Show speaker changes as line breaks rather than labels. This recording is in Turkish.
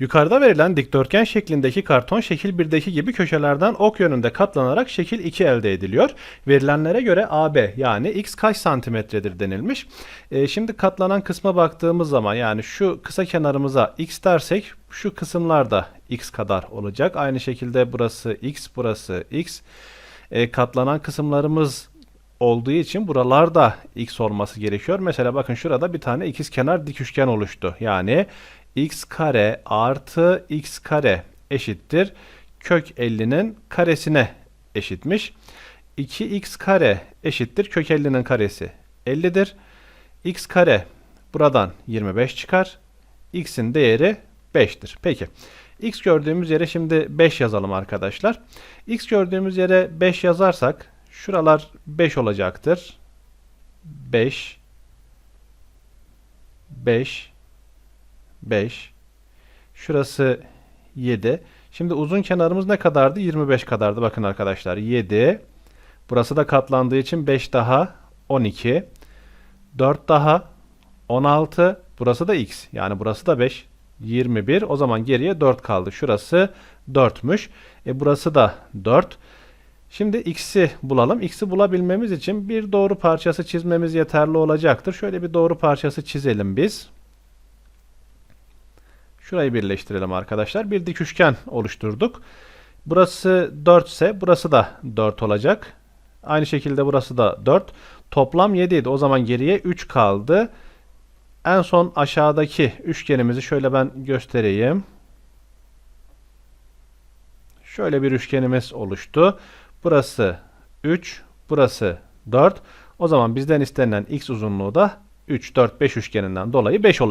Yukarıda verilen dikdörtgen şeklindeki karton şekil 1'deki gibi köşelerden ok yönünde katlanarak şekil 2 elde ediliyor. Verilenlere göre AB yani x kaç santimetredir denilmiş. E, şimdi katlanan kısma baktığımız zaman yani şu kısa kenarımıza x dersek şu kısımlar da x kadar olacak. Aynı şekilde burası x burası x. E, katlanan kısımlarımız olduğu için buralarda x olması gerekiyor. Mesela bakın şurada bir tane ikizkenar dik üçgen oluştu. Yani x kare artı x kare eşittir kök 50'nin karesine eşitmiş. 2x kare eşittir kök 50'nin karesi 50'dir. x kare buradan 25 çıkar. x'in değeri 5'tir. Peki. x gördüğümüz yere şimdi 5 yazalım arkadaşlar. x gördüğümüz yere 5 yazarsak şuralar 5 olacaktır. 5 5 5 Şurası 7. Şimdi uzun kenarımız ne kadardı? 25 kadardı. Bakın arkadaşlar 7. Burası da katlandığı için 5 daha 12. 4 daha 16. Burası da x. Yani burası da 5. 21. O zaman geriye 4 kaldı. Şurası 4'müş. E burası da 4. Şimdi x'i bulalım. X'i bulabilmemiz için bir doğru parçası çizmemiz yeterli olacaktır. Şöyle bir doğru parçası çizelim biz. Şurayı birleştirelim arkadaşlar. Bir dik üçgen oluşturduk. Burası 4 ise burası da 4 olacak. Aynı şekilde burası da 4. Toplam 7 idi. O zaman geriye 3 kaldı. En son aşağıdaki üçgenimizi şöyle ben göstereyim. Şöyle bir üçgenimiz oluştu. Burası 3, burası 4. O zaman bizden istenilen x uzunluğu da 3, 4, 5 üçgeninden dolayı 5 olacak.